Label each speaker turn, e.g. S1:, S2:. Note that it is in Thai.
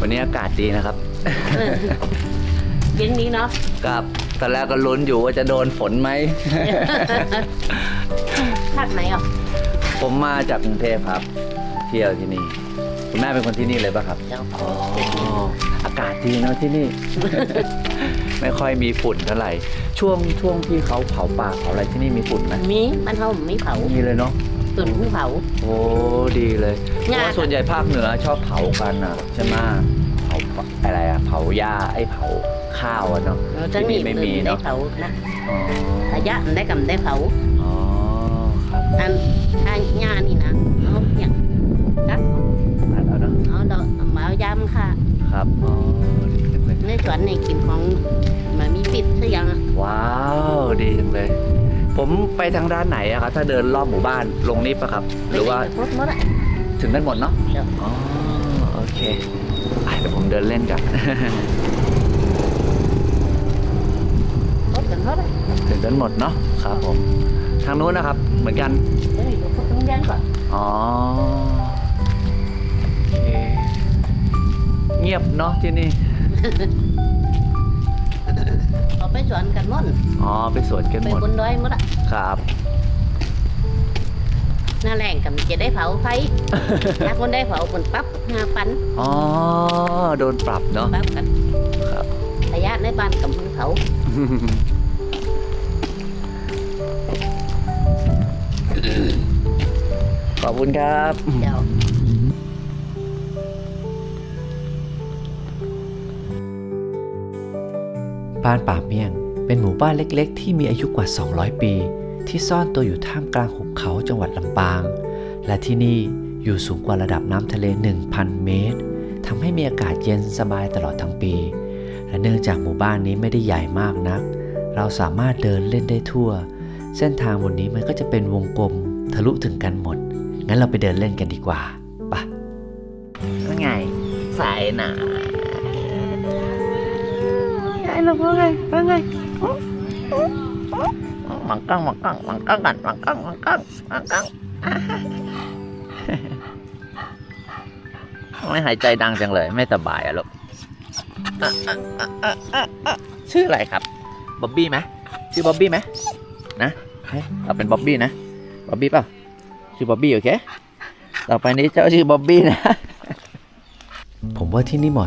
S1: วันนี้อากาศดีนะครับ
S2: เออเย็นนี้เนาะ
S1: กับตอนแรกก็ลุ้นอยู่ว่าจะโดนฝนไหม
S2: คาดไหนอะ
S1: ผมมาจากกรุงเทพครับ เที่ยวที่นี่ คุณแม่เป็นคนที่นี่เลยป่ะครับ
S2: เจ้า
S1: อ๋ออากาศดีเนอะที่นี่ ไม่ค่อยมีฝุ่นเท่าไหร่ ช่วงช่วงที่เขาเผาป่าเผาอะไรที่นี่มีฝุ่นไหม
S2: มีมันเขาไม่เผา
S1: มีเลยเนาะ
S2: ตุ่นไม่เผา
S1: โอ้ดีเลยเพ
S2: งา
S1: ราะว่าส่วนใหญ่ภาคเหนือชอบเผากันอะ ใช่ไหมเผา อะไรอะเผาหญ้าไอ้เผาข้าวอะเนาะ
S2: เราจะหนี
S1: ที่นี่ไม่มี
S2: ได้
S1: เนาะ
S2: เผานะ
S1: อ๋อ
S2: ระยะมันได้กำได้เผา
S1: อ๋อครับ
S2: อันถ้าหญ้านี่นะเอาอย่างตัด
S1: ตัดแล้วเนาะ
S2: เอาดอกเอามาเอายำค่ะ
S1: ครับอ๋อดีจังเลย
S2: ในสวนในกินของมันมีปิดสักอย่างอะ
S1: ว้าวดีจังเลย ผมไปทางด้านไหนอะครับ ถ้าเดินรอบหมู่บ้านลงนี้ปะครับหรือว่า
S2: ครบหมดอะ
S1: ถึงกันหมดเนาะ
S2: เดี๋ยว
S1: อ๋อ โอเคไป เดี๋ยวผมเดินเล่นกัน
S2: ครบกันหมดอะ
S1: ถึงกันหมดเนาะครับผม ทางนู้นนะครับ เหมือนกัน
S2: เดี๋ยวอยู่ครบตรงยันก่อน
S1: อ๋อโอเคเงียบเนาะที่นี่
S2: เอาไปสวนกันหมด
S1: อ๋อไปสวนกัน
S2: ไป
S1: หมด
S2: บนดอยหมดอะ
S1: ครับ
S2: หน้าแรงกับจะได้เผาไฟ ถ้าคนได้เผาคนปั๊บห้าพัน
S1: อ๋อ โดนปรับเนาะ
S2: ปั๊บกัน
S1: ครับ
S2: ระยะในบ้านกับมือเผา
S1: ขอบคุณครับ
S2: เดี๋ยว
S3: บ้านป่าเมี่ยงเป็นหมู่บ้านเล็ก ๆ ที่มีอายุกว่า 200 ปี ที่ซ่อนตัวอยู่ท่ามกลางหุบเขาจังหวัดลำปาง และที่นี่อยู่สูงกว่าระดับน้ำทะเล 1,000 เมตรทำให้มีอากาศเย็นสบายตลอดทั้งปี และเนื่องจากหมู่บ้านนี้ไม่ได้ใหญ่มากนัก เราสามารถเดินเล่นได้ทั่ว เส้นทางบนนี้มันก็จะเป็นวงกลมทะลุถึงกันหมด งั้นเราไปเดินเล่นกันดีกว่าไปะ
S1: ว่าไงสายหนา
S2: ไอ้เราว่าไงว่าไง
S1: มังกั้งมังกั้งมังกั้งกันมังกั้งมังกั้งมังกั้งไม่หายใจดังจังเลย ไม่สบายอะลูกชื่ออะไรครับบ๊อบบี้ไหมชื่อบ๊อบบี้ไหมนะเฮ้เราเป็นบ๊อบบี้นะบ๊อบบี้เปล่าชื่อบ๊อบบี้โอเคต่อไปนี้เจ้าชื่อบ๊อบบี้นะ
S3: ผมว่าที่นี่เหมาะ